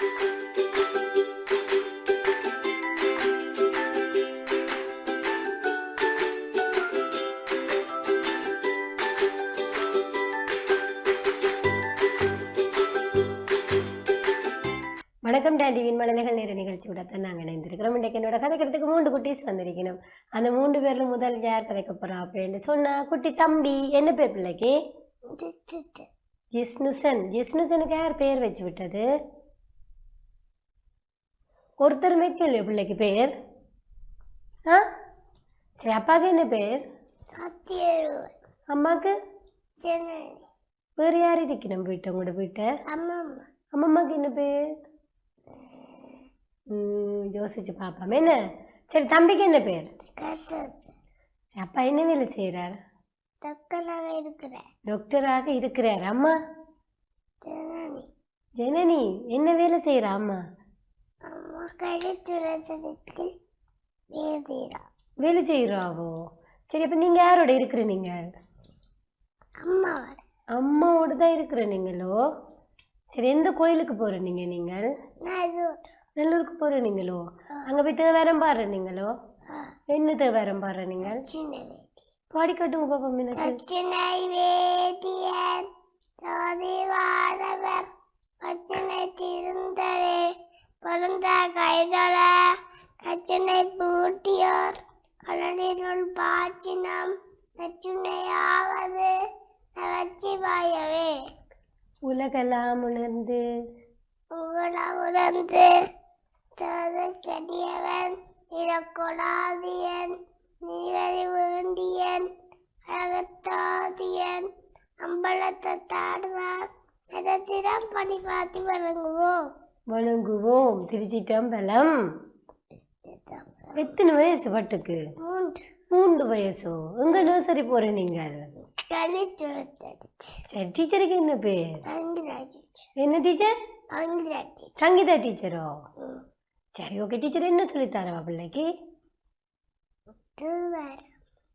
வணக்கம் டாண்டிவின் மழலைகள் நேர நிகழ்ச்சியோட தான் நாங்கள் இணைந்திருக்கிறோம். இன்றைக்கு என்னோட கதைக்கிறதுக்கு மூன்று குட்டீஸ் வந்திருக்கணும் அந்த மூன்று பேர்ல முதல் யார் கதைக்க போறா அப்படின்னு சொன்னா குட்டி தம்பி. என்ன பேர் பிள்ளைக்கு? ஜிஸ்னுசன். ஜிஸ்னுசனுக்கு யார் பேர் வச்சு விட்டது? ஒருத்தர் வைக்கலையோ பிள்ளைக்கு பேர்? ஆ? சரி அப்பாவுக்கு என்ன பேர்? அம்மாக்கு? வேறு யார் இருக்கணும் வீட்டை உங்களோட வீட்டை? அம்மம்மாக்கு என்ன பேர்? யோசிச்சு பார்ப்போம். என்ன? சரி தம்பிக்கு என்ன பேர்? அப்பா என்ன வேலை செய்கிறார் தக்கலாக இருக்கிற டாக்டராக இருக்கிறார். அம்மா? ஜனனி. ஜனனி என்ன வேலை செய்கிறா அம்மா? அம்மா வேலை சரி அப்ப நீங்கள் யாரோட இருக்கிற நீங்க? அம்மாவோட தான் இருக்கிற நீங்களோ? சரி எந்த கோயிலுக்கு போற நீங்க நீங்கள்? நல்லூருக்கு போற நீங்களோ? அங்கே போய் தேவாரம் பாடுற நீங்களோ? என்ன தேவாரம் பாடுற நீங்கள்? பாடி காட்டுங்க பாப்பா மீனாட்சி சச்சினை திருந்தரே பொருந்த கைதொழ கச்சினை பூட்டியோர் கடலினுள் பாச்சினம் நச்சுனையாவது நவச்சிவாயவே உலகெல்லாம் உணர்ந்து உகழமுடந்து தோது கடியவன் இறக்கொடாதியன் நீவரி வேண்டியன் அழகத்தாதியன் அம்பலத்தை தாடுவான் படி பார்த்து வழங்குவோம். வணங்குவோம். திருச்சிட்டம்பலம் எத்தனை வயசு பட்டுக்கு? மூன்று. வயசோ. எங்க நர்சரி போற துரத்தடிச்சு சரி டீச்சருக்கு என்ன பேர்? என்ன டீச்சர் சங்கீதா டீச்சரோ சரி ஓகே டீச்சர் என்ன சொல்லி தரவா பிள்ளைக்கு?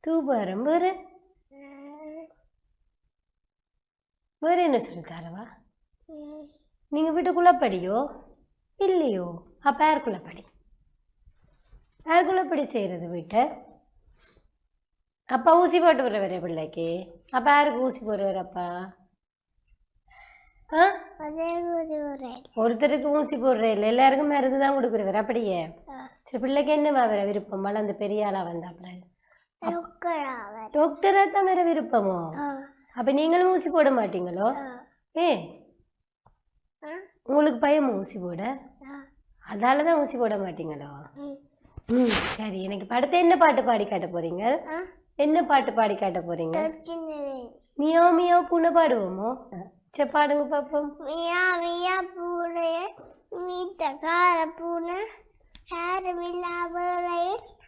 தூபாரம் வேற? வேற என்ன சொல்லி தரவா? நீங்க வீட்டுக்குள்ள படியோ இல்லையோ? அப்ப யாருக்குள்ள படி. யாருக்குள்ள படி செய்யறது வீட்டை. அப்பா ஊசி போட்டு விடுறவரே பிள்ளைக்கு. அப்பா யாருக்கு ஊசி போடுறவர் அப்பா. ஒருத்தருக்கு ஊசி போடுற இல்லை எல்லாருக்கும் மருந்து தான் கொடுக்குறவர் அப்படியே. சரி பிள்ளைக்கு என்னவா வேற விருப்பம்? வளர்ந்து பெரிய ஆளா வந்தாப்புல. டாக்டரா தான் வேற விருப்பமோ? அப்ப நீங்களும் ஊசி போட மாட்டீங்களோ? ஏ உங்களுக்கு பயம் ஊசி போட? அதால தான் ஊசி போட மாட்டீங்களோ? ம். சரி எனக்கு படத்தை என்ன பாட்டு பாடி காட்ட போறீங்க? என்ன பாட்டு பாடி காட்ட போறீங்க? மியோ மியோ பூனை பாடுவோமோ? சரி பாடுங்க பாப்போம். மியா மியா பூனை வீட்டக்கார பூனை யாருமில்லாமலே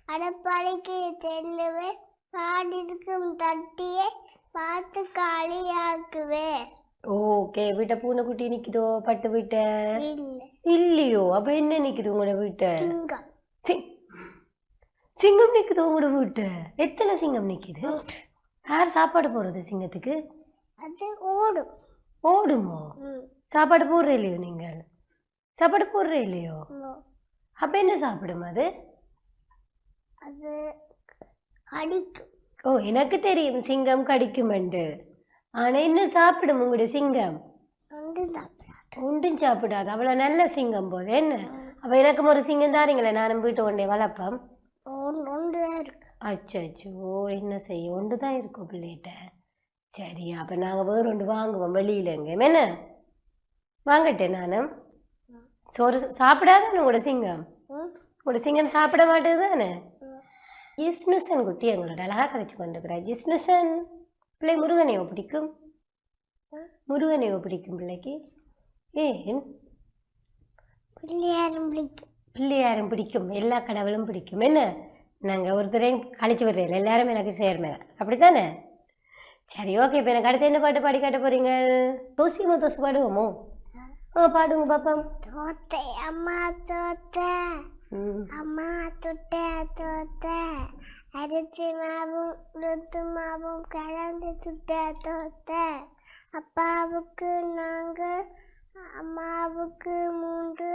அடப்படைக்கு செல்லுவேன் பாடிருக்கும் தட்டியை பார்த்து காலியாக்குவேன் ஓகே வீட்டை பூனைக்குட்டி நிக்குதோ பட்டு வீட்டை இல்லை இல்லையோ அப்ப என்ன நிக்குது உங்களோட வீட்டை சிங்கம் சி- சிங்கம் நிக்குது உங்களோட வீட்டை எத்தனை சிங்கம் நிக்குது யார் சாப்பாடு போடுறது சிங்கத்துக்கு அது ஓடும் ஓடுமோ ம். சாப்பாடு போடுற இல்லையோ நீங்கள் சாப்பாடு போடுற இல்லையோ ஓ. அப்ப என்ன சாப்பிடும் அது அது கடிக்கும் ஓ எனக்கு தெரியும் சிங்கம் கடிக்குமெண்டு ஆனா என்ன சாப்பிடும் உங்களுடைய சிங்கம்? ஒன்றும் சாப்பிடாது. அவ்வளவு நல்ல சிங்கம் போல. என்ன? அப்ப எனக்கும் ஒரு சிங்கம் தாரீங்களே நானும் வீட்டு ஒன்றே வளர்ப்பேன் அச்சோ அச்சோ என்ன செய்ய? ஒன்று தான் இருக்கும் பிள்ளைகிட்ட. சரி அப்ப நாங்க வேற ஒன்று வாங்குவோம் வெளியில எங்க என்ன? வாங்கட்டேன் நானும் சோறு சாப்பிடாதானே உங்களோட சிங்கம். உங்களோட சிங்கம் சாப்பிட மாட்டேது தானே. ஜிஸ்னுசன் குட்டி எங்களோட அழகா கதைச்சு கொண்டிருக்கிறார். ஜிஸ்னுசன். பிள்ளை முருகனையோ பிடிக்கும்? முருகனையோ பிடிக்கும் பிள்ளைக்கு? ஏன் பிள்ளையாரும் பிடிக்கும். பிள்ளையாரும் பிடிக்கும். எல்லா கடவுளும் பிடிக்கும். என்ன? நாங்க ஒருத்தரையும் கழிச்சு விடுறேன் எல்லாரும் எனக்கு சேர்மே அப்படித்தானே? சரி ஓகே இப்போ எனக்கு அடுத்து என்ன பாட்டு பாடி காட்ட போறீங்க? தோசியமா தோசை பாடுவோமோ? ஆ. பாடுங்க பாப்போம் தோத்தை அம்மா தோத்த அம்மா தொட்ட தோத்த அரிசி மாவும் உளுத்து மாவும் கலந்து சுட்ட தோத்த அப்பாவுக்கு நாங்க அம்மாவுக்கு மூன்று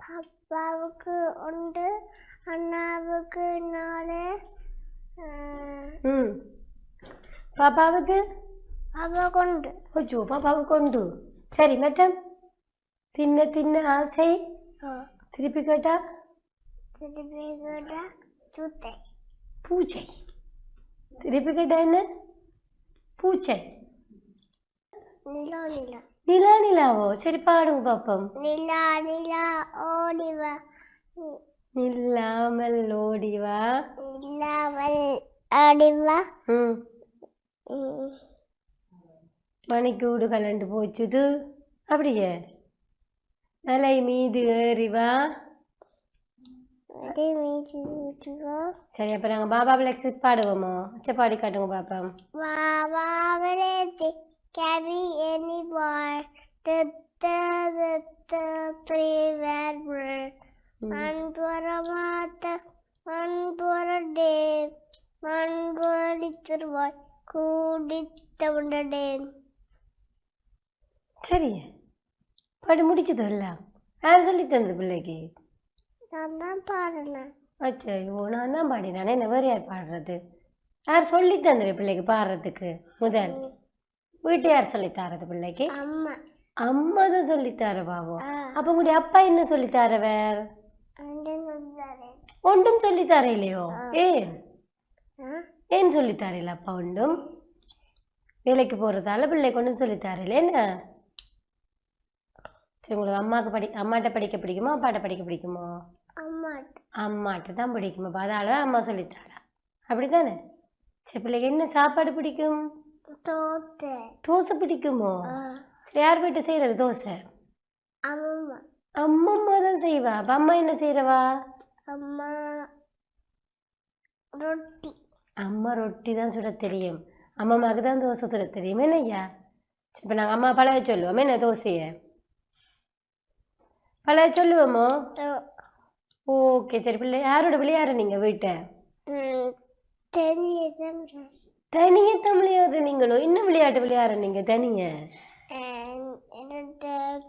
பாப்பாவுக்கு ஒன்று அண்ணாவுக்கு நாலு பாப்பாவுக்கு? அவ கொண்டு அச்சோ பாப்பாவுக்கு உண்டு சரி மேடம் தின்ன தின்ன ஆசை. திருப்பி கேட்டா? திருப்பி கூட சுத்தை. பூச்சை. திருப்பி கேட்டா என்ன? பூச்சை. நிலா நிலா. நிலா நிலாவோ? சரி பாடுங்க பாப்போம். நிலா நிலா ஓடிவா. நில்லாமல் ஓடிவா. நிலாவல் ஆடிவா. ம். உம், மணிக்கூடு கலண்டு போச்சுது. அப்படியே. மலை மீது ஏறிவா. சரி அப்ப நாங்க பாபா பிளக்ஸ் பாடுவோமோ அச்சா பாடி காட்டுங்க பாப்பா Mama Valenti, carry any boy. The the the the three were bread. One for a mother, one for a day, one for a little boy. கூடித்தவண்ட டேன் சரி பாடி முடிச்சதோ எல்லாம் யார் சொல்லி தந்தது பிள்ளைக்கு நான் தான் பாடினேன். அச்சோ நான் தான் பாடினானே. என்ன வேறு யார் பாடுறது? யார் சொல்லி தந்தது பிள்ளைக்கு பாடுறதுக்கு? முதல். வீட்டு யார் சொல்லி தரது பிள்ளைக்கு? அம்மா. அம்மா தான் சொல்லி தரவாவோ ஆ, அப்ப உங்களுடைய அப்பா என்ன சொல்லி அண்டே சொன்னாரே. ஒன்றும் சொல்லி தர இல்லையோ ஏன்? ஏன் சொல்லி தரையில அப்பா ஒன்றும்? வேலைக்கு போறதால பிள்ளைக்கு ஒன்றும் சொல்லி தரையில என்ன? சரி உங்களுக்கு அம்மாக்கு படி அம்மாட்ட படிக்க பிடிக்குமா அப்பாட்ட படிக்க பிடிக்குமோ? அம்மாட்ட. தான் பிடிக்கும். அப்ப அதால அம்மா சொல்லித்தாரா அப்படித்தானே? சரி பிள்ளைக்கு என்ன சாப்பாடு பிடிக்கும்? தோசை. பிடிக்குமோ? சரி யார் வீட்டு செய்யறது தோசை? அம்மா அம்மம்மா தான் செய்வா. அப்ப அம்மா என்ன செய்யறவா அம்மா ரொட்டி. அம்மா ரொட்டி தான் சுட தெரியும். அம்மாவுக்கு தான் தோசை சுட தெரியும். என்ன ஐயா? இப்ப நாங்க அம்மா பழக சொல்லுவோம். என்ன தோசைய? பழக சொல்லுவோமோ? ஓகே சரி பிள்ளை யாரோட விளையாடு நீங்க வீட்டை? தனியே தமிழையாடு நீங்களோ? என்ன விளையாட்டு விளையாடு நீங்க தனிய?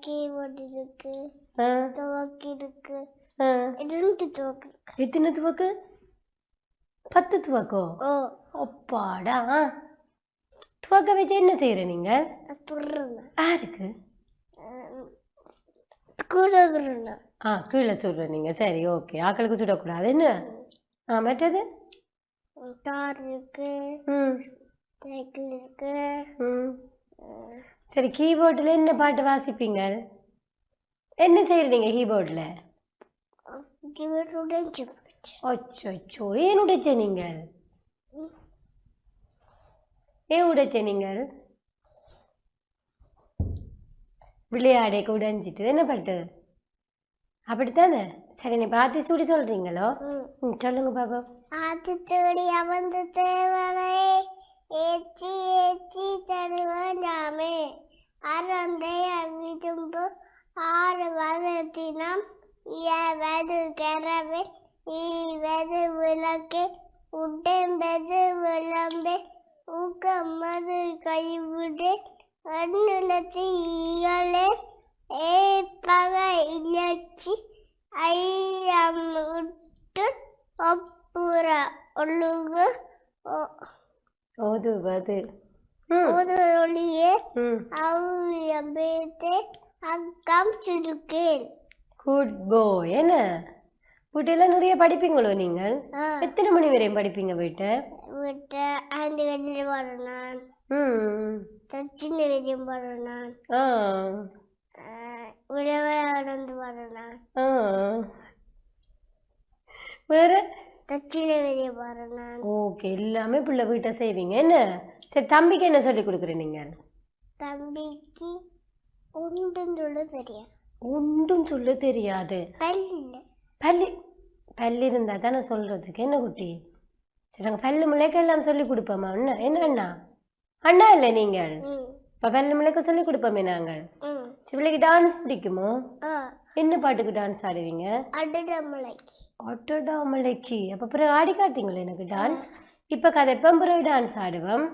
கீபோர்ட் இருக்கு துவக்கு இருக்கு. ரெண்டு துவக்கு? எத்தனை துவக்கு? பத்து துவக்கோ? ஓ. அப்பாடா. துவக்க வச்சு என்ன செய்யற நீங்க? சுடுறேன் யாருக்கு? ஆ கீழே சுடுற நீங்க. சரி ஓகே. ஆக்களுக்கு சுடக்கூடாது. என்ன? ஆ மற்றது? கார் இருக்கு. ம். சைக்கிள் இருக்கு. ம். சரி கீபோர்டில் என்ன பாட்டு வாசிப்பீங்க? என்ன செய்யறீங்க கீபோர்டில் கீபோர்ட் உடைஞ்சு போச்சு. அச்சோ ஏன் உடைச்ச நீங்கள்? ஏன் உடைச்ச நீங்கள்? விளையாடைக்கு உடைஞ்சிட்டு. என்ன பாட்டு? அப்படித்தானே? சரி நீ பார்த்து சுடி சொல்றீங்களோ? சொல்லுங்க பாப்பா ஆத்து தேடி அமர்ந்து தேவனை ஏச்சி ஏச்சி தருவனாமே அறந்தை அவிதும்பு ஆறு வதத்தினம் இயவது கரவே ஈவது விளக்கு உடம்பது விளம்பே ஊக்கமது கைவிடு அந்நிலத்து ஈகளே ஏ பகை இலச்சி ஐயம் விட்டு ஒப்புற ஒழுகு ஓதுவது ம் அவ்வியம்பேத்தே அக்கம் சுருக்கேன் குட் பாய் என்ன வீட்டெல்லாம் நிறைய படிப்பீங்களோ நீங்கள் எத்தனை மணி வரையும் படிப்பீங்க வீட்டை விட்ட ஐந்து கட்டில் பாடுனான் ம் தச்சின வெளியும் பாடுனான் ஆ விடவந்து பாடுனான் ஆ வேற? தச்சின வெளிய பாடுனான் ஓகே எல்லாமே பிள்ளை வீட்டை செய்வீங்க. என்ன? சரி தம்பிக்கு என்ன சொல்லி கொடுக்குற நீங்க? தம்பிக்கு ஒன்றும் சொல்ல தெரியும். ஒன்றும் சொல்ல தெரியாது. பல்லில்ல பள்ளி பள்ளி இருந்தா தானே சொல்றதுக்கு. என்ன குட்டி? சரி நாங்க பல்லு முளைக்க எல்லாம் சொல்லி கொடுப்போமா? என்ன என்ன அண்ணா? அண்ணா இல்லை நீங்கள்? இப்ப பல்லு முளைக்க சொல்லி கொடுப்போமே நாங்கள்? பிள்ளைக்கு டான்ஸ் பிடிக்குமோ? என்ன பாட்டுக்கு டான்ஸ் ஆடுவீங்க? அடுடமலைக்கு. அட்டோடா மலைக்கு அப்ப பிறகு ஆடி காட்டுங்களே எனக்கு டான்ஸ் இப்ப கதைப்பம் பிறகு டான்ஸ் ஆடுவோம்.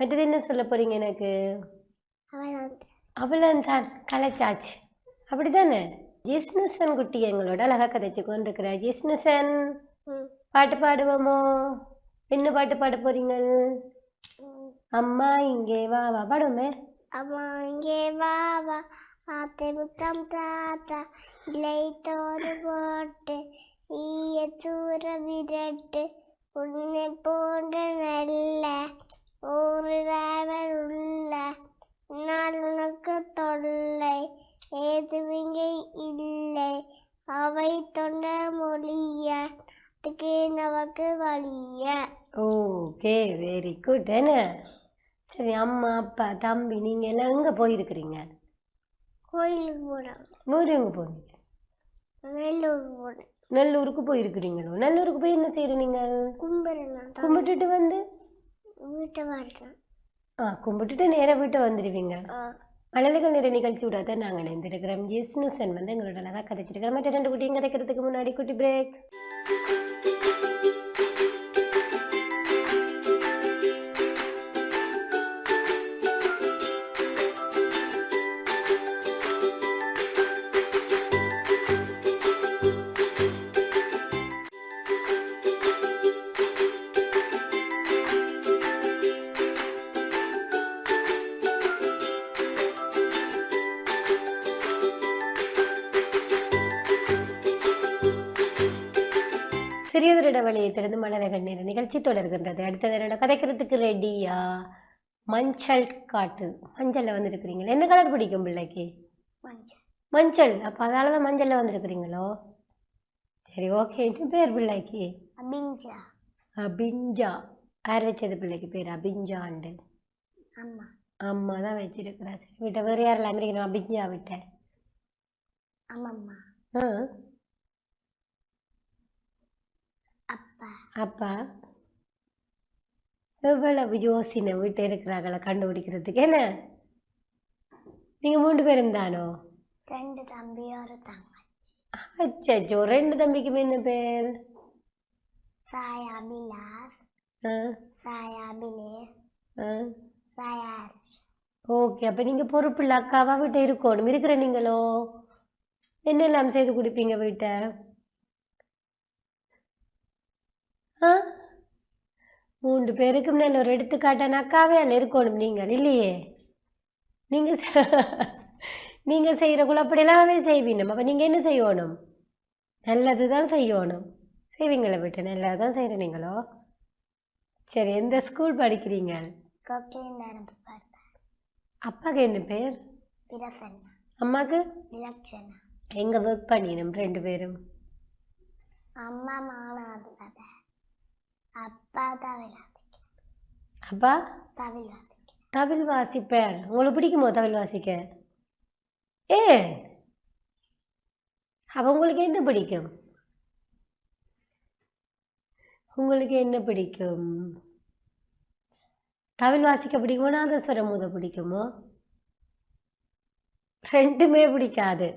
மற்றது என்ன சொல்ல போறீங்க எனக்கு? அவன் அவ்வளவுதான் கலைச்சாச்சு. அப்படிதானே ஜிஸ்னுசன் குட்டி எங்களோட அழகா கதைச்சு கொண்டிருக்கிறார். ஜிஸ்னுசன் ம், பாட்டு பாடுவோமோ? என்ன பாட்டு பாட போறீங்க. அம்மா இங்கே வா வா. பாடுமே அம்மா இங்கே வா வா. ஆத்தை தாத்தா இலை தோறு போட்டு ஈய தூர விரட்டு உன்னை போன்ற நல்ல ஒரு ராவர் உள்ள நான் உனக்கு தொல்லை ஏதுவிங்க இல்லை அவை தொண்ட மொழிய அதுக்கே நமக்கு வழிய ஓகே வெரி குட் என்ன சரி அம்மா அப்பா தம்பி நீங்க எல்லாம் எங்க போயிருக்கிறீங்க கோயிலுக்கு போனோம் ஊர் எங்க போனீங்க வெள்ளூர் போனோம் நல்லூருக்கு போயிருக்கிறீங்களோ? நல்லூருக்கு போய் என்ன செய்யற நீங்க? கும்பிடணும் கும்பிட்டுட்டு வந்து? வீட்டை வரலாம் ஆ கும்பிட்டுட்டு நேரா வீட்டை வந்துடுவீங்க மழலைகள் நேர நிகழ்ச்சி விடாத நாங்கள் இணைந்திருக்கிறோம். ஜிஸ்னுசன் வந்து எங்களோட அழகா கதைச்சிருக்கிறோம். மற்ற ரெண்டு குட்டியும் கதைக்கிறதுக்கு முன்னாடி குட்டி பிரேக் நிகழ்ச்சி தொடர்கின்றது. அடுத்தது என்னோட கதைக்கிறதுக்கு ரெடியா மஞ்சள் காட்டு. மஞ்சள்ல வந்திருக்கிறீங்களா. என்ன கலர் பிடிக்கும் பிள்ளைக்கு? மஞ்சள். அப்ப அதனால தான் மஞ்சள்ல வந்திருக்கிறீங்களோ? சரி ஓகே பேர் பிள்ளைக்கு? அபிஞ்சா. அபிஞ்சா. யார் வச்சது பிள்ளைக்கு பேர்? அபிஞ்சாண்டு அம்மா. அம்மா தான் வச்சிருக்கிறா. சரி விட்ட வேறு யாரெல்லாம் அமெரிக்கணும் அபிஞ்சா விட்ட. அம்மம்மா. ஆ. அப்பா. அப்பா. எவ்வளவு யோசினை வீட்டு இருக்கிறாங்கள கண்டுபிடிக்கிறதுக்கு? என்ன? நீங்க மூன்று பேரும் தானோ ரெண்டு தம்பி ஒரு தங்கச்சி. அச்சோ ரெண்டு தம்பிக்குமே என்ன பேர்? சாயா அபிலாஸ் ஆ, சாயா ஆ. சாயா ஓகே அப்ப நீங்க பொறுப்புள்ள அக்காவா வீட்டை இருக்கணும். இருக்கிற நீங்களோ? என்னெல்லாம் செய்து குடிப்பீங்க வீட்டை? ஆ? மூன்று பேருக்கும் நல்ல ஒரு எடுத்துக்காட்டான அக்காவே அதில் இருக்கணும் நீங்கள்? இல்லையே. நீங்க செ- நீங்க செய்யற குழப்படியெல்லாமே செய்வீங்க அப்ப நீங்க என்ன செய்யணும்? நல்லதுதான் செய்யணும். செய்வீங்களா வீட்டை நல்லதுதான் செய்யற நீங்களோ? சரி எந்த ஸ்கூல் படிக்கிறீங்க? அப்பாக்கு என்ன பேர்? அம்மாக்கு? எங்க ஒர்க் பண்ணினோம் ரெண்டு பேரும்? அம்மா கதை அப்பா அப்பா? தவில் வாசிப்பார் உங்களுக்கு பிடிக்குமோ தவில் வாசிக்க? ஏ? அப்ப உங்களுக்கு என்ன பிடிக்கும்? உங்களுக்கு என்ன பிடிக்கும்? தவில் வாசிக்க பிடிக்குமோ நாதஸ்வரம் மூத பிடிக்குமோ? ரெண்டுமே பிடிக்காது.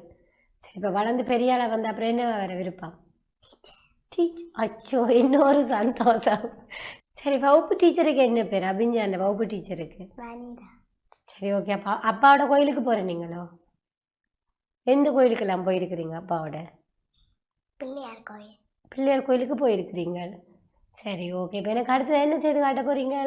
சரி இப்ப வளர்ந்து பெரிய ஆளா வந்த அப்புறம் என்ன வர விருப்பம்? டீச் அச்சோ இன்னொரு சந்தோஷம். சரி வகுப்பு டீச்சருக்கு என்ன பேர்? அபிஞ்சாண்ட வகுப்பு டீச்சருக்கு. சரி ஓகே அப்பா அப்பாவோட கோயிலுக்கு போற நீங்களோ? எந்த கோயிலுக்கெல்லாம் போயிருக்கிறீங்க அப்பாவோட? பிள்ளையார் கோயில். பிள்ளையார் கோயிலுக்கு போயிருக்கிறீங்க. சரி ஓகே இப்போ எனக்கு அடுத்தது என்ன செய்து காட்ட போறீங்க?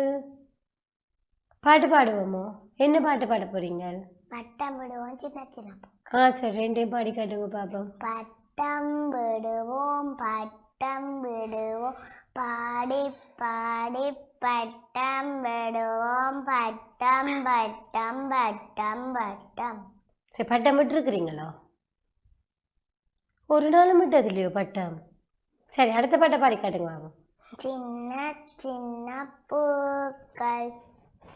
பாட்டு பாடுவோமோ? என்ன பாட்டு பாட போறீங்க? பட்டம் விடுவோம் சின்ன சின்ன. ஆ சரி. ரெண்டையும் பாடி காட்டுங்க பாப்போம். பட்டம் விடுவோம் பட்டம் விடுவோம் பாடி பாடி பட்டம் விடுவோம் பட்டம் பட்டம் பட்டம் பட்டம். சரி பட்டம் விட்டுருக்கிறீங்களோ? ஒரு நாளும் விட்டது இல்லையோ பட்டம்? சரி அடுத்த பாட்டை பாடி காட்டுங்க வாங்க. சின்ன சின்ன பூக்கள்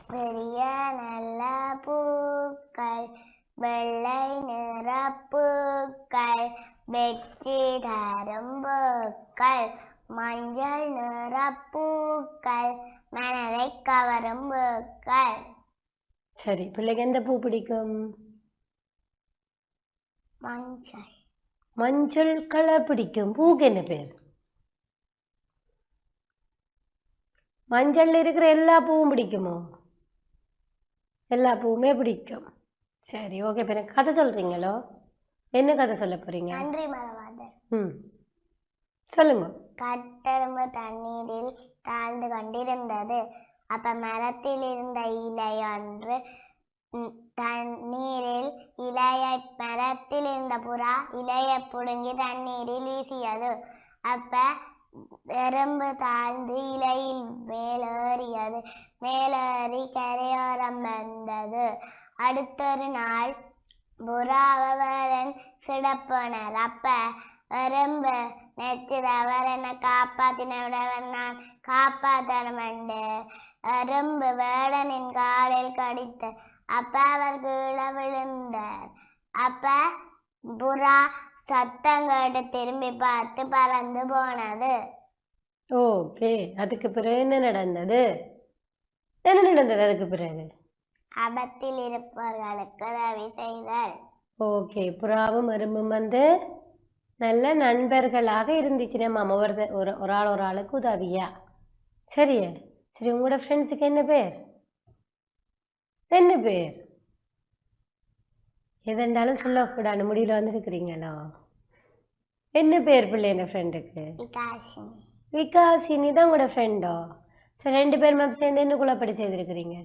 பெரிய நல்ல பூக்கள். வெள்ளை நிற பூக்கள் வெற்றி தரும் பூக்கள் மஞ்சள் நிற பூக்கள் மனதை கவரும் பூக்கள். சரி பிள்ளைக்கு எந்த பூ பிடிக்கும்? மஞ்சள். மஞ்சள் கலர் பிடிக்கும். பூக்கு என்ன பேர்? மஞ்சள்ல இருக்கிற எல்லா பூவும் பிடிக்குமோ? எல்லா பூவுமே பிடிக்கும். சரி ஓகே இப்போ எனக்கு கதை சொல்றீங்களோ? என்ன கதை சொல்ல போறீங்க? நன்றி மரவாதர். ம். சொல்லுங்க. கட்டெரும்பு தண்ணீரில் தாழ்ந்து கொண்டிருந்தது. அப்ப மரத்தில் இருந்த இலை ஒன்று தண்ணீரில் இலையை மரத்தில் இருந்த புறா இலையை புடுங்கி தண்ணீரில் வீசியது. அப்ப எறும்பு தாழ்ந்து இலையில் மேலேறியது. மேலேறி கரையோரம் வந்தது. அடுத்தொரு நாள் புறாவரன் சிடப்போனார். அப்ப வரும்ப நெச்சுது அவர் என்ன காப்பாத்தின விடவன் நான் காப்பாத்தரமண்டு எறும்பு வேடனின் காலில் கடித்த அப்ப அவர் கீழே விழுந்தார். அப்ப புறா சத்தம் கேட்டு திரும்பி பார்த்து பறந்து போனது. ஓகே. அதுக்கு பிறகு என்ன நடந்தது? என்ன நடந்தது அதுக்கு பிறகு? ஆபத்தில் இருப்பவர்களுக்கு உதவி செய்தல். ஓகே புறாவும் எறும்பும் வந்து நல்ல நண்பர்களாக இருந்துச்சு நம்ம ஒரு ஒரு ஒரு ஆள் ஒரு ஆளுக்கு உதவியா? சரியா சரி உங்களோட ஃப்ரெண்ட்ஸுக்கு என்ன பேர்? என்ன பேர்? எதெண்டாலும் சொல்லக்கூடாது முடியல வந்துருக்கிறீங்களோ? என்ன பேர் பிள்ளை என்ன ஃப்ரெண்டுக்கு விகாசினி. தான் உங்களோட ஃப்ரெண்டோ சரி ரெண்டு பேரும் மேம் சேர்ந்து என்ன குழப்படி செய்திருக்கிறீங்க?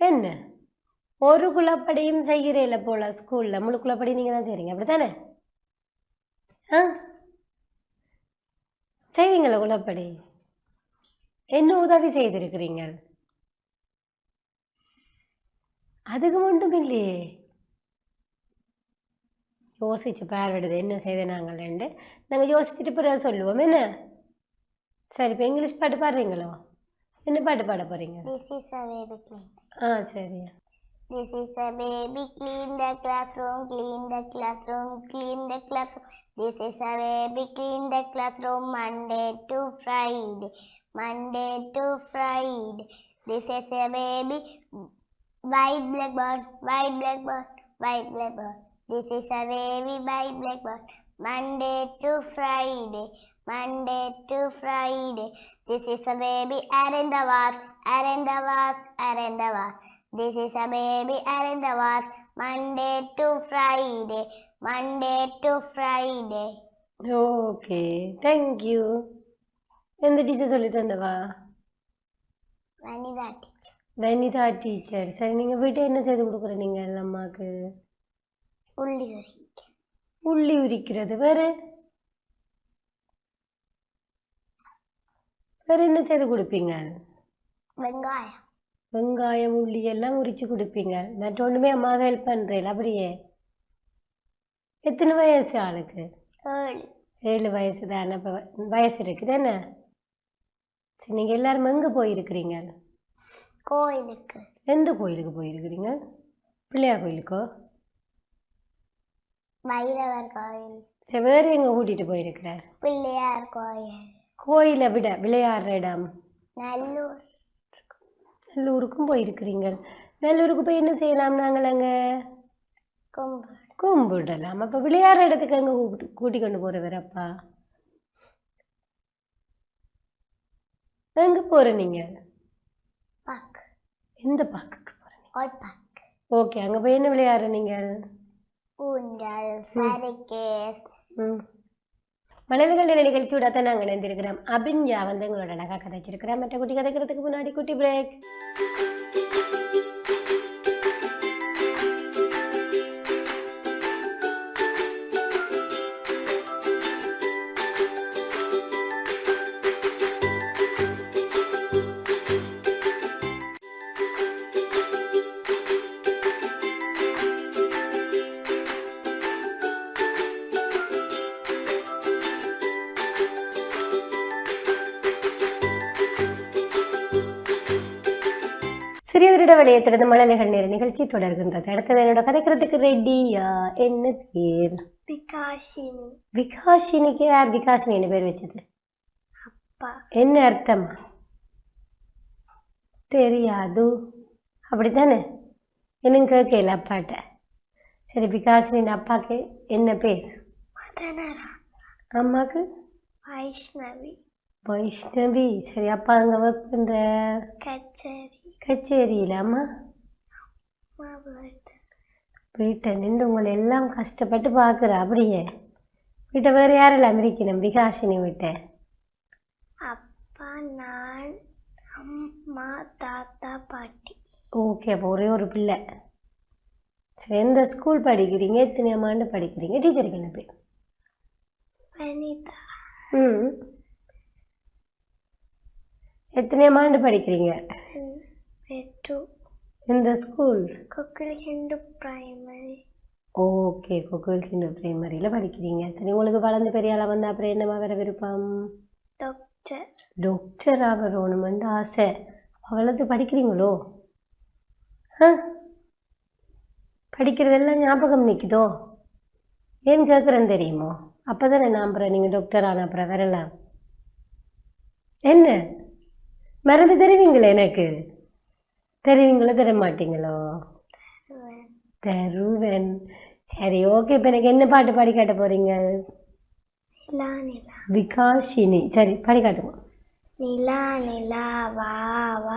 என்ன? ஒரு குலப்படியும் செய்கிறேல போல ஸ்கூல்ல முழு குலப்படி நீங்க தான் செய்றீங்க. அப்படித்தானே? ஆ? செய்வீங்களா குழப்படி என்ன உதவி செய்திருக்கிறீங்க? அதுக்கு மட்டும் இல்லையே. யோசிச்சு பார்விடுது என்ன செய்த நாங்களேண்டு நாங்க யோசிச்சுட்டு பிறகு சொல்லுவோம். என்ன? சரி இப்போ இங்கிலீஷ் பாட்டு பாடுறீங்களோ? என்ன பாட்டு பாட போறீங்க? This is a baby clean. ஆ சரி This is a baby clean the classroom, clean the classroom, clean the classroom. This is a baby clean the classroom Monday to Friday, Monday to Friday. This is a baby white blackboard, white blackboard, white blackboard. This is a baby white blackboard Monday to Friday, Monday to Friday. This is a baby in the was, in the was, The was. This is a baby was Monday to Friday, Monday to Friday. Okay thank you எந்த teacher சொல்லி தந்தவா Vanida teacher. Vanitha teacher சரி நீங்க வீட்டை என்ன செய்து கொடுக்குற நீங்க அம்மாக்கு உள்ளி உரிக்க உள்ளி உரிக்கிறது வேற வேற என்ன செய்து கொடுப்பீங்க வெங்காயம். வெங்காயம் உள்ளி எல்லாம் உரிச்சு கொடுப்பீங்க. மற்ற அம்மா ஹெல்ப் பண்றேன். அப்படியே? எத்தனை வயசு ஆளுக்கு? ஏழு. ஏழு வயசு தானே. இப்போ வயசு இருக்குது என்ன? சரி நீங்க எல்லாரும் எங்க போயிருக்கிறீங்க? கோயிலுக்கு. எந்த கோயிலுக்கு போயிருக்கிறீங்க? பிள்ளையார் கோயிலுக்கோ? வைரவர் கோயில். சரி வேற எங்க கூட்டிட்டு போயிருக்கிறார்? பிள்ளையார் கோயில். கோயிலை விட விளையாடுற இடம்? நல்லூர். நல்லூருக்கும் போயிருக்கிறீங்க. நல்லூருக்கு போய் என்ன செய்யலாம் நாங்கள் அங்க? கும்பு கும்பிடலாம். அப்ப விளையாடுற இடத்துக்கு அங்க கூட்டி கூட்டி கொண்டு போறவர் அப்பா? எங்க போற நீங்க? பாக்கு எந்த பார்க்குக்கு பாக்கு ஓகே அங்க போய் என்ன விளையாடுற நீங்க? ஊஞ்சல் சறுக்கேஸ் ம். மலர்கள் நிகழ்ச்சியோட தான் நாங்கள் இணைந்திருக்கிறோம். அபின்யா வந்து எங்களோட அழகாக கதைச்சிருக்கிறேன் மற்ற குட்டி கதைக்கிறதுக்கு முன்னாடி குட்டி பிரேக் சிறியவரிட வளையத்திலிருந்து மழலைகள் நேர நிகழ்ச்சி தொடர்கின்றது. அடுத்தது என்னோட கதைக்கிறதுக்கு ரெடியா என்ன பேர்? விகாஷினி. விகாஷினிக்கு யார் விகாஷினி? என்ன பேர் வச்சது? என்ன அர்த்தமா? தெரியாது. அப்படித்தானே? என்னங்க கேட்கல அப்பாட்ட. சரி விகாஷினின் அப்பாக்கு என்ன பேர்? அம்மாக்கு? வைஷ்ணவி. வைஷ்ணவி சரி அப்பா அங்க ஒர்க் பண்ற? கச்சேரி. கச்சேரியில அம்மா? மாப்பிள்ளை வீட்டை நின்று உங்களை எல்லாம் கஷ்டப்பட்டு பார்க்குற அப்படியே. வீட்டை வேறு யாரெல்லாம் இருக்கணும் விகாசினி வீட்டை? அப்பா நான் அம்மா தாத்தா பாட்டி. ஓகே அப்போ ஒரே ஒரு பிள்ளை. சரி எந்த ஸ்கூல் படிக்கிறீங்க? எத்தனை ஆண்டு படிக்கிறீங்க? டீச்சருக்கு என்ன பேர்? வனிதா. ம். எத்தனை ஆண்டு படிக்கிறீங்க? எந்த ஸ்கூல்? கொக்கில் ஹிந்து பிரைமரி. ஓகே கோகுல் ஹிந்து பிரைமரியில் படிக்கிறீங்க. சரி உங்களுக்கு வளர்ந்து பெரிய ஆளாக வந்து அப்புறம் என்னமா வர விருப்பம்? டாக்டர் டாக்டர் ஆகணுமெண்டு ஆசை. அவ்வளவு படிக்கிறீங்களோ? ஆ? படிக்கிறதெல்லாம் ஞாபகம் நிற்குதோ? ஏன் கேட்குறேன்னு தெரியுமோ? அப்போ தானே நான் அப்புறம் நீங்கள் டாக்டர் ஆன அப்புறம் வரலாம். என்ன? மறந்து தருவீங்களே எனக்கு? தருவீங்களோ தர மாட்டீங்களோ தருவேன். சரி ஓகே இப்போ எனக்கு என்ன பாட்டு பாடி காட்ட போறீங்க? விகாஷினி. சரி பாடி காட்டுங்க. நிலா நிலா வா வா.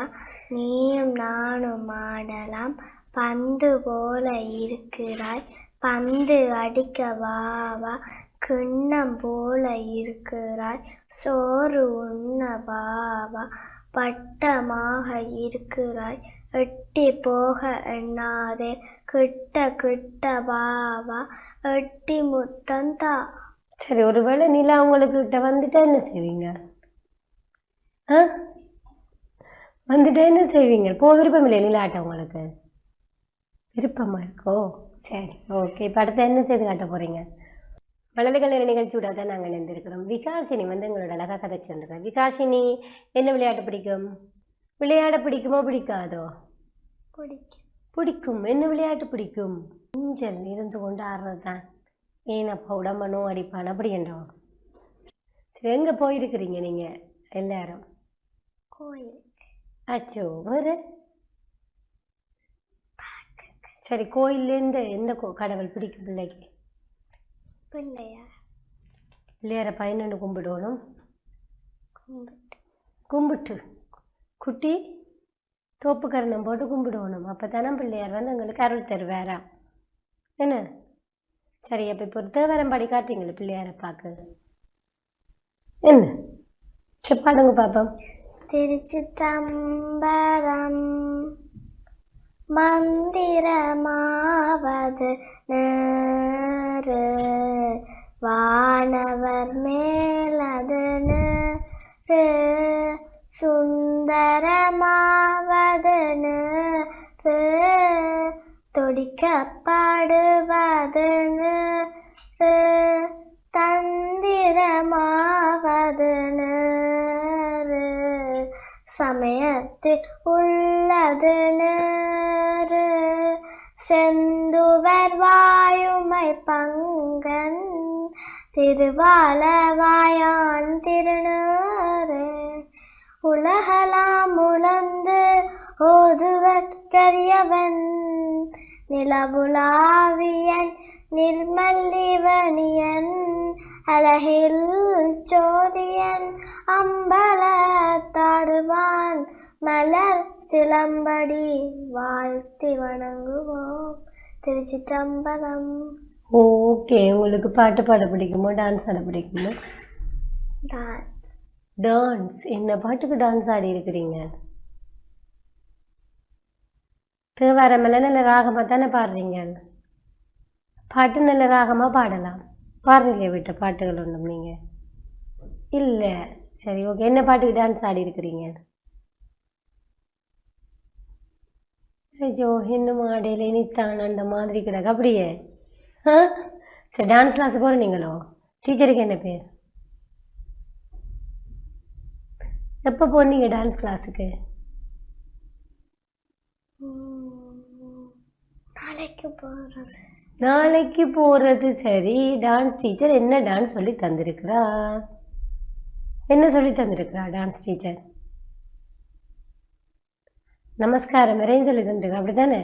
நீயும் நானும் ஆடலாம். பந்து போல இருக்கிறாய். பந்து அடிக்க வா வா. கிண்ணம் போல இருக்கிறாய். சோறு உண்ண வா வா. பட்டமாக இருக்கிறாய். எட்டி போக எண்ணாதே. கிட்ட கிட்ட வா வா. எட்டி முத்தந்தா சரி ஒருவேளை நிலா உங்களுக்கு கிட்ட வந்துட்டா என்ன செய்வீங்க? ஆ? வந்துட்டா என்ன செய்வீங்க? போக விருப்பம் இல்லையா நிலாட்ட உங்களுக்கு? விருப்பமா இருக்கோ? சரி ஓகே. இப்போ அடுத்த என்ன செய்து காட்ட போறீங்க? வளர்களை நிகழ்ச்சியோட தான் நாங்கள் இணைந்திருக்கிறோம். விகாசினி வந்து எங்களோட அழகா கதை சொல்றேன் விகாசினி என்ன விளையாட்டு பிடிக்கும்? விளையாட பிடிக்குமோ பிடிக்காதோ? பிடிக்கும். பிடிக்கும். என்ன விளையாட்டு பிடிக்கும்? ஊஞ்சல் இருந்து கொண்டு ஆடுறது தான் ஏனப்பா உடம்ப நோ அடிப்பான்? அப்படி என்றோ? சரி எங்க போயிருக்கிறீங்க நீங்க எல்லாரும்? கோயில். அச்சோ வேறு? சரி கோயில்ல இருந்து எந்த கோ- கடவுள் பிடிக்கும் பிள்ளைக்கு? பிள்ளையார் பிள்ளையார பதினொன்று கும்பிடணும். கும்பிட்டு. கும்பிட்டு. குட்டி தோப்பு கரணம் போட்டு கும்பிடணும். அப்பதானே பிள்ளையார் வந்து எங்களுக்கு அருள் தருவாரா? என்ன? சரி அப்ப இப்போ தேவரம் பாடி காட்டுறீங்களே பிள்ளையாரை பார்க்க. என்ன? சரி பாடுங்க பாப்போம். திருச்சிற்றம்பலம் மந்திரமாவது நேரு. வானவர் மேலது நேரு. சுந்தரமாவது நேரு. துடிக்கப்படுவது நேரு. தந்திரமாவது நேரு. சமயத்தில் உள்ளது நேரு. செந்துவர் வாயுமை பங்கன் திருவாலவாயான் திருநூறு. உலகலாம் உழந்து ஓதுவற்கரியவன் நிலவுலாவியன் நிர்மல்லிவனியன் அழகில் ஜோதியன் அம்பலத்தாடுவான் மலர் சிலம்படி வாழ்த்தி வணங்குவோம். திருச்சிற்றம்பலம். ஓகே உங்களுக்கு பாட்டு பாட பிடிக்குமோ டான்ஸ் ஆட பிடிக்குமோ? டான்ஸ் டான்ஸ் என்ன பாட்டுக்கு டான்ஸ் ஆடி இருக்கிறீங்க? தேவாரமெல்லாம் நல்ல ராகமாக தானே பாடுறீங்க? பாட்டு நல்ல ராகமாக பாடலாம். பாடுறீங்க விட்ட பாட்டுகள் ஒன்றும் நீங்கள் இல்லை. சரி ஓகே. என்ன பாட்டுக்கு டான்ஸ் ஆடி இருக்கிறீங்க? ஐயோ இன்னும் ஆடையில இனித்தான் அந்த மாதிரி கிடக்கு. அப்படியே. ஆ? சரி டான்ஸ் கிளாஸ் போகிறீங்களோ டீச்சருக்கு என்ன பேர்? எப்போ போனீங்க டான்ஸ் கிளாஸுக்கு நாளைக்கு போகிறது நாளைக்கு போறது. சரி டான்ஸ் டீச்சர் என்ன டான்ஸ் சொல்லி தந்திருக்கிறா? என்ன சொல்லி தந்திருக்கிறா டான்ஸ் டீச்சர் நமஸ்காரம் வரையும் சொல்லி தந்திருக்கா அப்படித்தானே?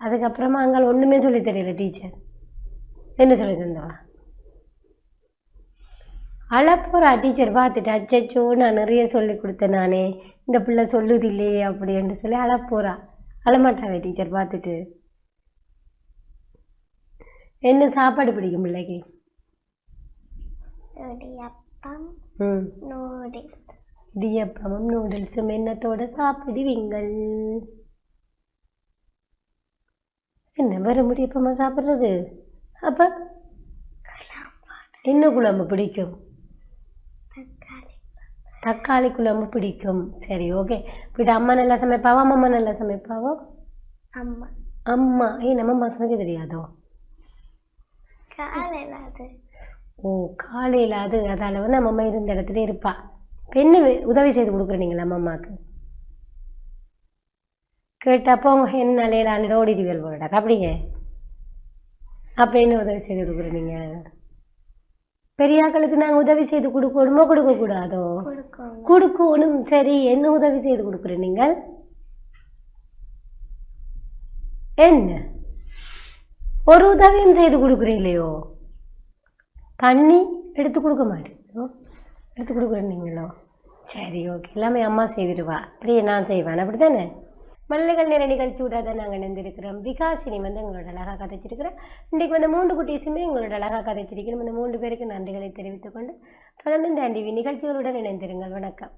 அதுக்கப்புறமா அங்கே ஒண்ணுமே சொல்லி தெரியல டீச்சர். என்ன சொல்லி தந்தவா? அழப்போறா டீச்சர். பார்த்துட்டு அச்சச்சோ நான் நிறைய சொல்லி கொடுத்தேன் நானே. இந்த பிள்ளை சொல்லுது இல்லையே அப்படின்னு சொல்லி அழப்போறா அழமாட்டாவே டீச்சர் பார்த்துட்டு. என்ன சாப்பாடு பிடிக்கும் பிள்ளைக்கு? இடியப்பம் ம். நூடுல்ஸ் இடியப்பமும் நூடுல்ஸும் என்னத்தோட சாப்பிடுவீங்கள். என்ன வர முடியப்பமா சாப்பிடுறது? அப்ப என்ன குழம்பு பிடிக்கும்? தக்காளி. குழம்பு பிடிக்கும். சரி ஓகே வீட்டு அம்மா நல்லா சமைப்பாவா? அம்மா நல்லா சமைப்பாவோ? அம்மா. அம்மா. ஏன் நம்ம அம்மா சமைக்க தெரியாதோ? காலையில் அது. ஓ காலையில் அது. அதால வந்து நம்ம அம்மா இருந்த இடத்துல இருப்பா. என்ன வே- உதவி செய்து கொடுக்குறீங்களா அம்மாவுக்கு கேட்டப்போ என்ன நிலையிலான்னு ஓடிடுவேல் போலடா அப்படிங்க அப்ப என்ன உதவி செய்து கொடுக்குறீங்க பெரியாக்களுக்கு நாங்க உதவி செய்து கொடுக்கணுமோ கொடுக்க கூடாதோ கொடுக்கணும். கொடுக்கணும் சரி. என்ன உதவி செய்து கொடுக்குற நீங்கள்? என்ன? ஒரு உதவியும் செய்து கொடுக்குறீங்களோ தண்ணி எடுத்து கொடுக்க மாட்டீங்களோ எடுத்து கொடுக்குறீங்களோ? சரி ஓகே எல்லாமே அம்மா செய்திருவா அப்படியே நான் செய்வேன். அப்படித்தானே? மல்லிகள் நிற நிகழ்ச்சி விடாத நாங்கள் நினைந்திருக்கிறோம் விகாசினி வந்து எங்களோட அழகாக கதைச்சிருக்கிறோம் இன்றைக்கு வந்து மூன்று குட்டீஸுமே எங்களோட அழகாக கதைச்சிருக்கிறோம். இந்த மூன்று பேருக்கு நன்றிகளை தெரிவித்துக் கொண்டு தொடர்ந்து இந்த டிவி நிகழ்ச்சிகளுடன் இணைந்திருங்கள். வணக்கம்.